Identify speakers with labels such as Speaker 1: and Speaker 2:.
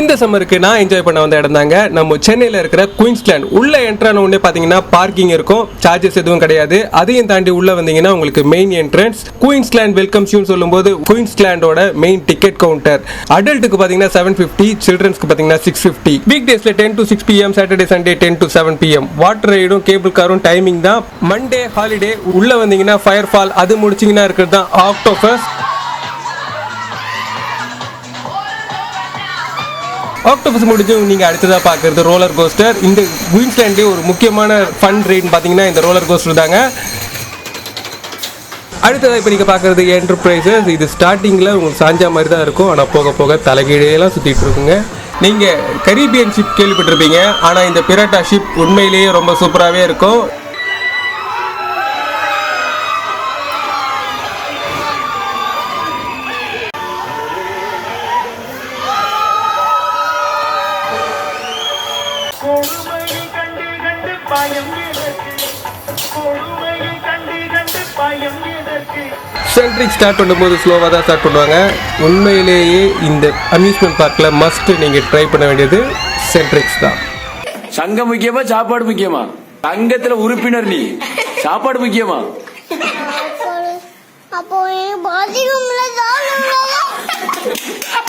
Speaker 1: இந்த சம்மருக்கு நான் என்ஜாய் பண்ண வந்த இடம் தாங்க. நம்ம சென்னையில் இருக்கிற குயின்ஸ்லேண்ட் உள்ள என்ட்ரான உடனே பார்த்தீங்கன்னா பார்க்கிங் இருக்கும். சார்ஜஸ் எதுவும் கிடையாது. அதையும் தாண்டி உள்ளே வந்தீங்கன்னா உங்களுக்கு மெயின் என்ட்ரன்ஸ் குயின்ஸ்லேண்ட் வெல்கம் ஷூ சொல்லும்போது குயின்ஸ்லேண்டோட மெயின் டிக்கெட் கவுண்டர் அடல்ட்டுக்கு பார்த்தீங்கன்னா செவன் ஃபிஃப்டி சில்ட்ரன்ஸ்க்கு பார்த்தீங்கன்னா சிக்ஸ் ஃபிஃப்டி வீக் டேஸில் ten to six PM Saturday Sunday ten to seven PM water ரைடும் cable காரும் டைமிங் தான். மண்டே ஹாலிடே உள்ளே வந்தீங்கன்னா ஃபயர் ஃபால் அது முடிச்சிங்கன்னா இருக்கிறது தான் ஆக்டோபஸ் ஆக்டோபஸ் முடிஞ்சு நீங்கள் அடுத்ததாக பார்க்கறது ரோலர் கோஸ்டர் இந்த குயின்ஸ்லேண்ட்லேயே ஒரு முக்கியமான ஃபன் ரைடுன்னு பார்த்தீங்கன்னா இந்த ரோலர் கோஸ்டர் தாங்க. அடுத்ததாக இப்போ நீங்கள் பார்க்குறது என்டர்பிரைசஸ் இது ஸ்டார்டிங்கில் உங்களுக்கு சாஞ்சா மாதிரி தான் இருக்கும். ஆனால் போக போக தலைகீழையெல்லாம் சுற்றிட்டு இருக்குங்க. நீங்கள் கரீபியன் ஷிப் கேள்விப்பட்டிருப்பீங்க. ஆனால் இந்த பிராட்டா ஷிப் உண்மையிலேயே ரொம்ப சூப்பராகவே இருக்கும்.
Speaker 2: கொடுமையை கண்டு கண்டு பயம் எதற்கு கொடுமையை கண்டு கண்டு பயம் எதற்கு
Speaker 1: சென்ட்ரிக் ஸ்டார்ட் பண்ணும்போது ஸ்லோவாக தான் ஸ்டார்ட் பண்ணுவாங்க. உண்மையிலேயே இந்த அம்யூஸ்மெண்ட் பார்க்கில் மஸ்ட் நீங்கள் ட்ரை பண்ண வேண்டியது சென்ட்ரிக்ஸ் தான்.
Speaker 3: சங்கம் முக்கியமா சாப்பாடு முக்கியமா? சங்கத்துல உறுப்பினர் நீ. சாப்பாடு முக்கியமா?
Speaker 4: அப்போ பாத்ரூம்ல தான்